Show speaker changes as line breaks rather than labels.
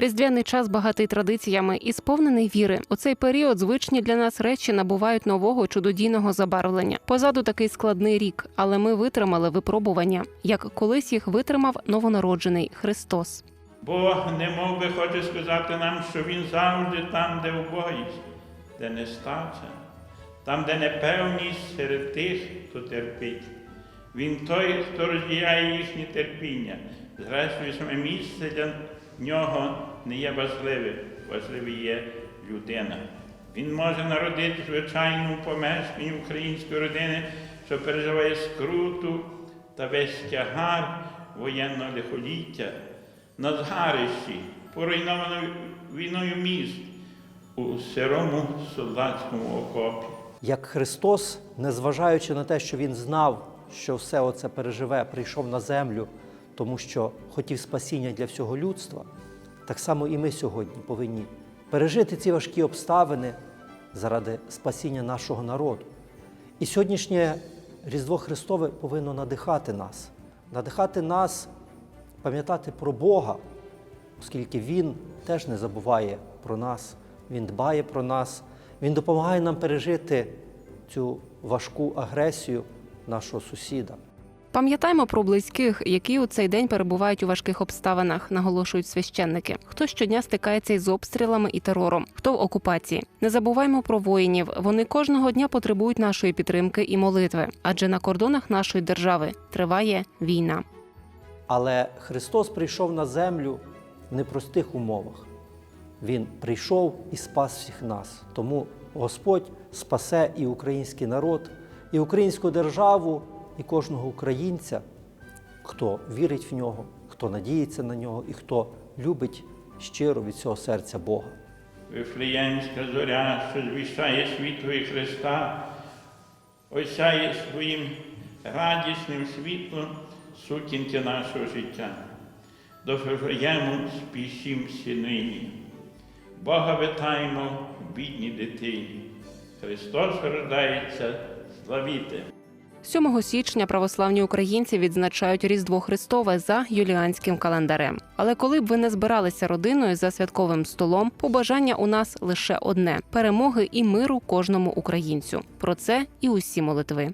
Різдвяний час багатий традиціями і сповнений віри. У цей період звичні для нас речі набувають нового чудодійного забарвлення. Позаду такий складний рік, але ми витримали випробування, як колись їх витримав новонароджений Христос.
Бог не мов би хоче сказати нам, що Він завжди там, де убогість, де нестача, там, де непевність серед тих, хто терпить. Він той, хто розділяє їхнє терпіння. Зрештою, саме місце для нього не є важливе, важливе є людина. Він може народити в звичайному помешканні української родини, що переживає скруту та весь тягар воєнного лихоліття на згарищі, поруйнованою війною міст у сирому солдатському окопі.
Як Христос, незважаючи на те, що Він знав, що все оце переживе, прийшов на землю, тому що хотів спасіння для всього людства, так само і ми сьогодні повинні пережити ці важкі обставини заради спасіння нашого народу. І сьогоднішнє Різдво Христове повинно надихати нас, надихати нас пам'ятати про Бога, оскільки Він теж не забуває про нас, Він дбає про нас, Він допомагає нам пережити цю важку агресію нашого сусіда.
Пам'ятаймо про близьких, які у цей день перебувають у важких обставинах, наголошують священники. Хто щодня стикається із обстрілами і терором, хто в окупації. Не забуваймо про воїнів. Вони кожного дня потребують нашої підтримки і молитви, адже на кордонах нашої держави триває війна.
Але Христос прийшов на землю в непростих умовах. Він прийшов і спас всіх нас. Тому Господь спасе і український народ, і українську державу, і кожного українця, хто вірить в нього, хто надіється на нього і хто любить щиро від цього серця Бога.
Вифлеємська зоря, що звіщає світло Христа, осяє своїм радісним світлом сутінки нашого життя. До Вифлеєму спішімся нині. Бога витаємо в бідній дитині. Христос рождається славіти.
7 січня православні українці відзначають Різдво Христове за юліанським календарем. Але коли б ви не збиралися родиною за святковим столом, побажання у нас лише одне перемоги і миру кожному українцю. Про це і усі молитви.